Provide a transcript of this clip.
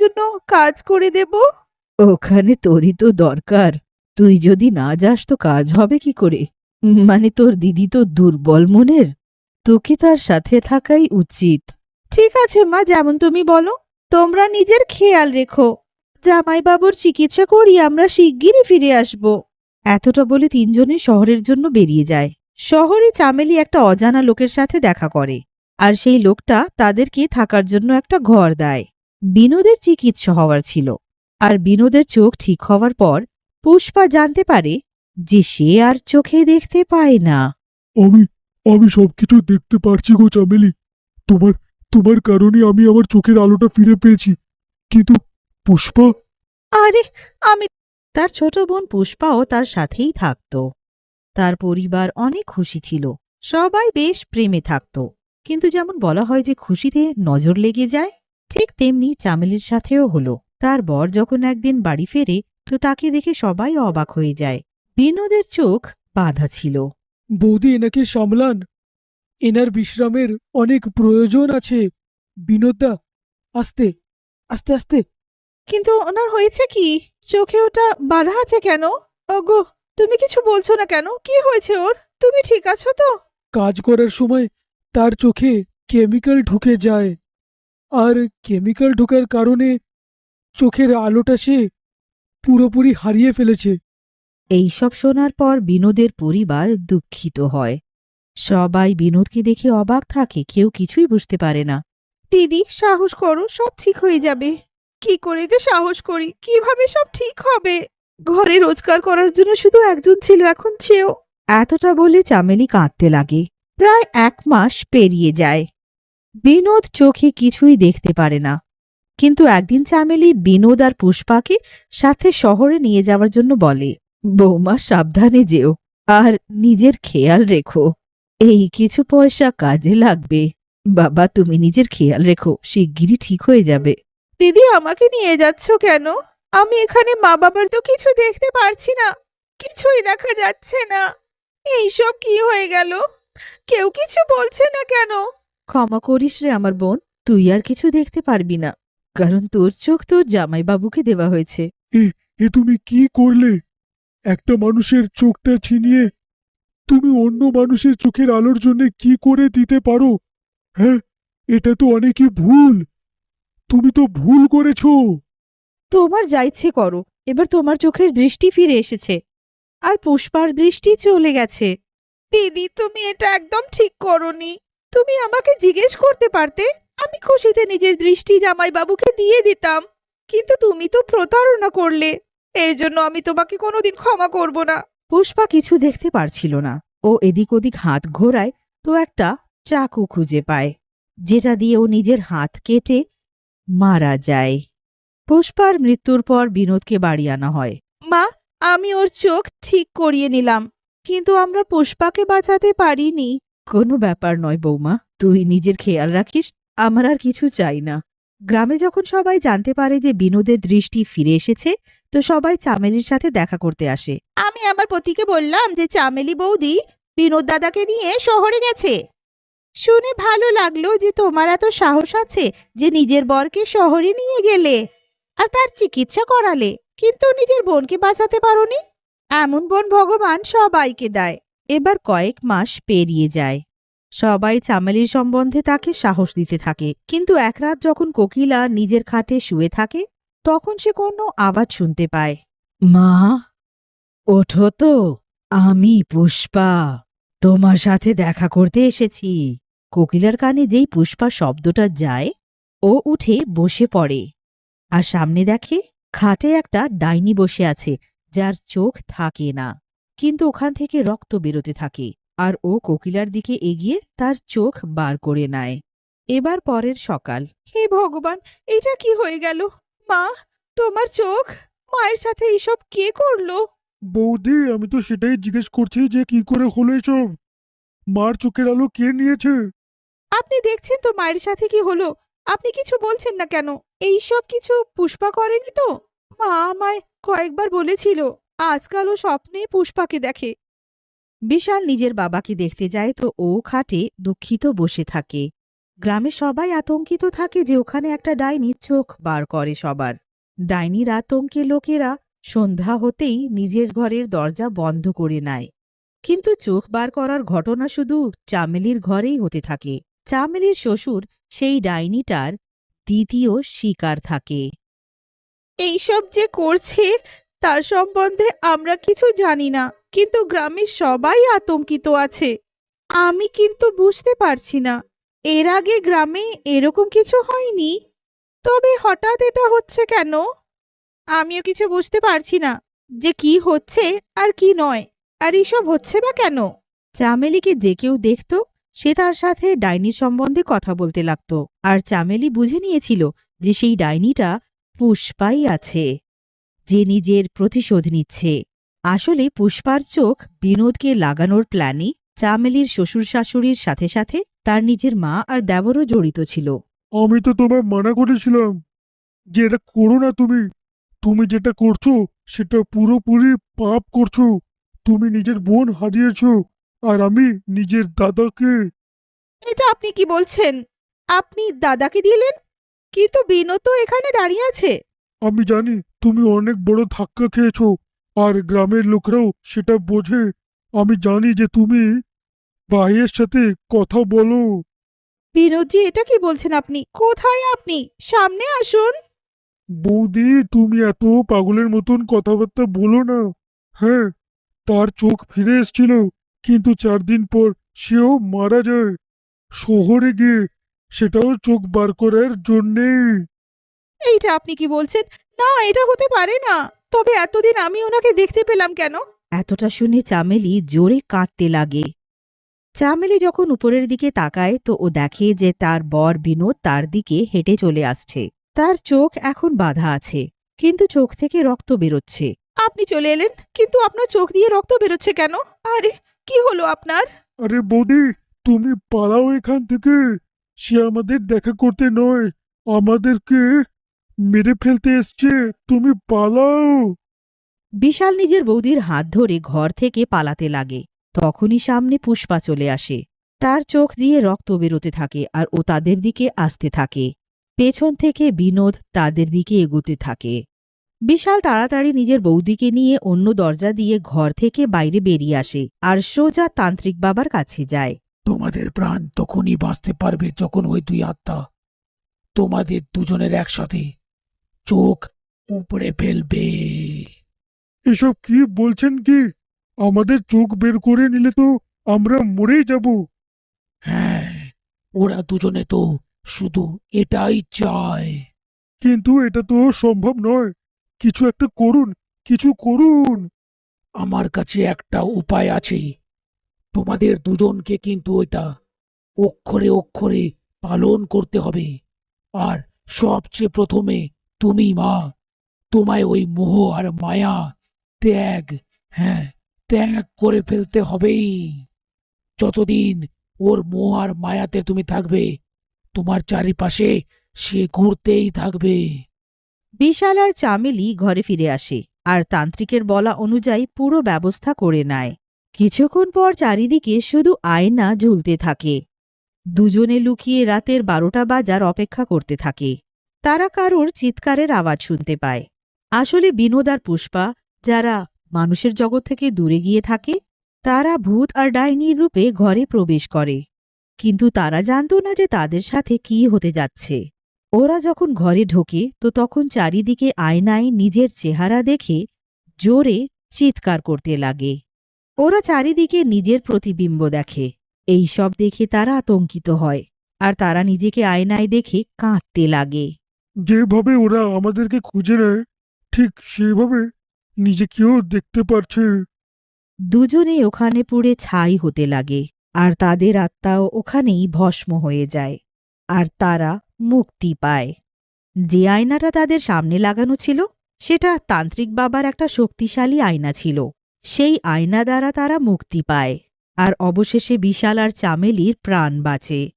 জন্য কাজ করে দেব? ওখানে তোরই তো দরকার। তুই যদি না যাস তো কাজ হবে কি করে? মানে তোর দিদি তো দুর্বল মনের। তোকে তার সাথে থাকাই উচিত। ঠিক আছে মা যেমন তুমি বলো। তোমরা নিজের খেয়াল রেখো। জামাইবাবুর চিকিৎসা করি আমরা শিগগিরই ফিরে আসব। এতটা বলে তিনজনে শহরের জন্য বেরিয়ে যায়। শহরে চামেলি একটা অজানা লোকের সাথে দেখা করে। আর সেই লোকটা তাদেরকে থাকার জন্য একটা ঘর দেয়। বিনোদের চিকিৎসা হওয়ার ছিল আর বিনোদের চোখ ঠিক হওয়ার পর পুষ্পা জানতে পারে যে সে আর চোখে দেখতে পায় না। আমি আমি সবকিছু দেখতে পারছি গো চামেলি। তোমার তোমার কারণে আমি আমার চোখের আলোটা ফিরে পেয়েছি। কিন্তু পুষ্পা? আরে আমি তার ছোট বোন পুষ্পাও তার সাথেই থাকত। তার পরিবার অনেক খুশি ছিল সবাই বেশ প্রেমে থাকত। কিন্তু যেমন বলা হয় যে খুশিতে নজর লেগে যায় ঠিক তেমনি চামেলির সাথেও হলো। তার বর যখন একদিন বাড়ি ফেরে তো তাকে দেখে সবাই অবাক হয়ে যায়। বিনোদের চোখ বাঁধা ছিল। বৌদি এনাকে সামলান। এনার বিশ্রামের অনেক প্রয়োজন আছে। বিনোদা আস্তে আস্তে আস্তে। কিন্তু ওনার হয়েছে কি? চোখে ওটা বাধা আছে কেন? ওগো তুমি কিছু বলছো না কেন? কি হয়েছে ওর? তুমি ঠিক আছো তো? কাজ করার সময় তার চোখে কেমিক্যাল ঢুকে যায়। আর কেমিক্যাল ঢোকার কারণে চোখের আলোটা সে পুরোপুরি হারিয়ে ফেলেছে। এইসব শোনার পর বিনোদের পরিবার দুঃখিত হয়। সবাই বিনোদকে দেখে অবাক থাকে কেউ কিছুই বুঝতে পারে না। দিদি সাহস করো সব ঠিক হয়ে যাবে। কি করে যে সাহস করি কীভাবে সব ঠিক হবে? ঘরে রোজগার করার জন্য শুধু একজন ছিল এখন সেও। এতটা বলে চামেলি কাঁদতে লাগে। প্রায় এক মাস পেরিয়ে যায়। বিনোদ চোখে কিছুই দেখতে পারে না। কিন্তু একদিন চামেলি বিনোদ আর পুষ্পাকে সাথে শহরে নিয়ে যাওয়ার জন্য বলে, বৌমা, সাবধানে যেও, আর নিজের খেয়াল রেখো। এই কিছু পয়সা কাজে লাগবে। বাবা, তুমি নিজের খেয়াল রেখো, শিগগিরই ঠিক হয়ে যাবে। দিদি, আমাকে নিয়ে যাচ্ছ কেন? আমি এখানে মা বাবার তো কিছু দেখতে পারছি না। কিছুই দেখা যাচ্ছে না। এইসব কি হয়ে গেল? কেউ কিছু বলছে না কেন? ক্ষমা করিস রে আমার বোন তুই আর কিছু দেখতে পারবি না। কারণ তোর চোখ তোর জামাইবাবুকে দেওয়া হয়েছে। এ তুমি কি করলে? একটা মানুষের চোখটা ছিনিয়ে তুমি অন্য মানুষের চোখের আলোর জন্য কি করে দিতে পারো? হ্যাঁ এটা তো অনেকই ভুল। তুমি তো ভুল করেছ। তোমার যা ইচ্ছে করো এবার তোমার চোখের দৃষ্টি ফিরে এসেছে। আর পুষ্পার দৃষ্টি চলে গেছে। দিদি তুমি এটা একদম ঠিক করনি। তুমি আমাকে জিজ্ঞেস করতে পারতে, আমি খুশিতে নিজের দৃষ্টি জামাইবাবুকে দিয়ে দিতাম। কিন্তু তুমি তো প্রতারণা করলে, এর জন্য আমি তোমাকে কোনোদিন ক্ষমা করব না। পুষ্পা কিছু দেখতে পারছিল না ও এদিক ওদিক হাত ঘোরায় তো একটা চাকু খুঁজে পায়, যেটা দিয়ে ও নিজের হাত কেটে মারা যায়। পুষ্পার মৃত্যুর পর বিনোদকে বাড়ি আনা হয়। মা, আমি ওর চোখ ঠিক করিয়ে নিলাম, কিন্তু আমরা পুষ্পাকে বাঁচাতে পারিনি। কোনো ব্যাপার নয় বৌমা, তুই নিজের খেয়াল রাখিস, আমার আর কিছু চাই না। গ্রামে যখন সবাই জানতে পারে যে বিনোদের দৃষ্টি ফিরে এসেছে, তো সবাই চামেলির সাথে দেখা করতে আসে। আমি আমার পতিকে বললাম যে, চামেলি বৌদি, বিনোদ দাদাকে নিয়ে শহরে গেছে। শুনে ভালো লাগল যে তোমার এত সাহস আছে যে নিজের বরকে শহরে নিয়ে গেলে আর তার চিকিৎসা করালে। কিন্তু নিজের বোনকে বাঁচাতে পারোনি? এমন বোন ভগবান সবাইকে দেয়। এবার কয়েক মাস পেরিয়ে যায়। সবাই চামেলির সম্বন্ধে তাকে সাহস দিতে থাকে, কিন্তু এক রাত যখন কোকিলা নিজের খাটে শুয়ে থাকে, তখন সে কোনো আওয়াজ শুনতে পায়। মা, ওঠো তো, আমি পুষ্পা, তোমার সাথে দেখা করতে এসেছি। কোকিলার কানে যেই পুষ্পা শব্দটা যায়, ও উঠে বসে পড়ে আর সামনে দেখে খাটে একটা ডাইনি বসে আছে, যার চোখ থাকে না। কিন্তু ওখান থেকে রক্ত বেরোতে থাকে আর ও কোকিলার দিকে এগিয়ে তার চোখ বার করে নেয়। এবার পরের সকাল। হে ভগবান এটা কি হয়ে গেল? মা তোমার চোখ? মায়ের সাথে এইসব কে করল? বৌদি আমি তো সেটাই জিজ্ঞেস করছি যে কি করে হলো এসব? মার চোখের আলো কে নিয়েছে? আপনি দেখছেন তো মায়ের সাথে কি হলো? আপনি কিছু বলছেন না কেন? এইসব কিছু পুষ্পা করেনি তো? মা আমায় কয়েকবার বলেছিল। আজকাল ও স্বপ্নে পুষ্পাকে দেখে। বিশাল নিজের বাবাকে দেখতে যায় তো ও খাটে দুঃখিত বসে থাকে। গ্রামে সবাই আতঙ্কিত থাকে যে ওখানে একটা ডাইনি চোখ বার করে সবার। ডাইনির আতঙ্কে লোকেরা সন্ধ্যা হতেই নিজের ঘরের দরজা বন্ধ করে নেয়। কিন্তু চোখ বার করার ঘটনা শুধু চামেলির ঘরেই হতে থাকে। চামেলির শ্বশুর সেই ডাইনিটার দ্বিতীয় শিকার থাকে। এইসব যে করছে তার সম্বন্ধে আমরা কিছু জানি না, কিন্তু গ্রামের সবাই আতঙ্কিত আছে। আমি কিন্তু বুঝতে পারছি না, এর আগে গ্রামে এরকম কিছু হয়নি? তবে হঠাৎ এটা হচ্ছে কেন? আমিও কিছু বুঝতে পারছি না, যে কি হচ্ছে আর কি নয়, আর এসব হচ্ছে বা কেন? চামেলিকে যে কেউ দেখত, সে তার সাথে ডাইনির সম্বন্ধে কথা বলতে লাগত, আর চামেলি বুঝে নিয়েছিল যে সেই ডাইনিটা পুষ্পাই আছে। যে নিজের প্রতিশোধ নিচ্ছে। আসলে পুষ্পার চোখ বিনোদকে লাগানোর প্ল্যানে চামেলির শ্বশুর শাশুড়ির সাথে সাথে তার নিজের মা আর দেবরও জড়িত ছিল। আমি তো তোমায় মানা করেছিলাম যে এটা করো না তুমি। তুমি যেটা করছ সেটা পুরোপুরি পাপ করছ। তুমি নিজের বোন হারিয়েছো আর আমি নিজের দাদাকে। এটা আপনি কি বলছেন? আপনি দাদাকে দিলেন? কিন্তু বিনোদ তো এখানে দাঁড়িয়ে আছে। আমি জানি তুমি অনেক বড় ধাক্কা খেয়েছ আর গ্রামের লোকরাও সেটা বোঝে। আমি জানি যে তুমি ভাইয়ের সাথে কথা বলো। বিনোদজি এটা কি বলছেন আপনি? কোথায় আপনি? সামনে আসুন। বৌদি তুমি এত পাগলের মতন কথাবার্তা বলো না। হ্যাঁ তার চোখ ফিরে এসছিল কিন্তু চার দিন পর সেও মারা যায়। শহরে গিয়ে সেটাও চোখ বার করার জন্যে। এইটা আপনি কি বলছেন? না এটা হতে পারে না। তবে এতদিন আমি ওনাকে দেখতে পেলাম কেন? এতটা শুনে চামেলি জোরে কাঁদতে লাগে। চামেলি যখন উপরের দিকে তাকায় তো ও দেখে যে তার বর বিনোদ তার দিকে হেঁটে চলে আসছে। তার চোখ এখন বাধা আছে কিন্তু চোখ থেকে রক্ত বেরোচ্ছে। আপনি চলে এলেন কিন্তু আপনার চোখ দিয়ে রক্ত বেরোচ্ছে কেন? আরে কি হলো আপনার? আরে বৌদি তুমি পালাও এখান থেকে। সে আমাদের দেখা করতে নয় আমাদেরকে মেরে ফেলতে এসছে তুমি পালাও। বিশাল নিজের বৌদির হাত ধরে ঘর থেকে পালাতে লাগে। তখনই সামনে পুষ্পা চলে আসে। তার চোখ দিয়ে রক্ত বেরোতে থাকে আর ও তাদের দিকে আসতে থাকে। পেছন থেকে বিনোদ তাদের দিকে এগোতে থাকে। বিশাল তাড়াতাড়ি নিজের বৌদিকে নিয়ে অন্য দরজা দিয়ে ঘর থেকে বাইরে বেরিয়ে আসে আর সোজা তান্ত্রিক বাবার কাছে যায়। তোমাদের প্রাণ তখনই বাঁচতে পারবে যখন ওই দুই আত্মা। তোমাদের দুজনের একসাথে। চোখ উপড়ে ফেলবে। এসব কি বলছেন কি? আমাদের চোখ বের করে নিলে তো আমরা মরেই যাব। হ্যাঁ ওরা দুজনে তো শুধু এটাই চায়। কিন্তু এটা তো সম্ভব নয়। কিছু একটা করুন কিছু করুন। আমার কাছে একটা উপায় আছে। তোমাদের দুজনকে কিন্তু ওইটা অক্ষরে অক্ষরে পালন করতে হবে। আর সবচেয়ে প্রথমে তুমি মা। তোমায় ওই মোহ আর মায়া ত্যাগ হ্যাঁ ত্যাগ করে ফেলতে হবেই। যতদিন ওর মোহ আর মায়াতে তুমি থাকবে, তোমার চারিপাশে সে ঘুরতেই থাকবে। বিশাল আর চামেলি ঘরে ফিরে আসে আর তান্ত্রিকের বলা অনুযায়ী পুরো ব্যবস্থা করে নেয়। কিছুক্ষণ পর চারিদিকে শুধু আয়না ঝুলতে থাকে। দুজনে লুকিয়ে রাতের বারোটা বাজার অপেক্ষা করতে থাকে। তারা কারোর চিৎকারের আওয়াজ শুনতে পায়। আসলে বিনোদ আর পুষ্পা, যারা মানুষের জগৎ থেকে দূরে গিয়ে থাকে, তারা ভূত আর ডাইনির রূপে ঘরে প্রবেশ করে। কিন্তু তারা জানত না যে তাদের সাথে কি হতে যাচ্ছে। ওরা যখন ঘরে ঢোকে, তো তখন চারিদিকে আয়নায় নিজের চেহারা দেখে জোরে চিৎকার করতে লাগে। ওরা চারিদিকে নিজের প্রতিবিম্ব দেখে। এই সব দেখে তারা আতঙ্কিত হয়, আর তারা নিজেকে আয়নায় দেখে কাঁদতে লাগে। যেভাবে ওরা আমাদেরকে খুঁজে নেয়, ঠিক সেভাবে নিজেকেও দেখতে পারছে। দুজনে ওখানে পুড়ে ছাই হতে লাগে, আর তাদের আত্মাও ওখানেই ভস্ম হয়ে যায়, আর তারা মুক্তি পায়। যে আয়নাটা তাদের সামনে লাগানো ছিল, সেটা তান্ত্রিক বাবার একটা শক্তিশালী আয়না ছিল। সেই আয়না দ্বারা তারা মুক্তি পায়, আর অবশেষে বিশাল আর চামেলির প্রাণ বাঁচে।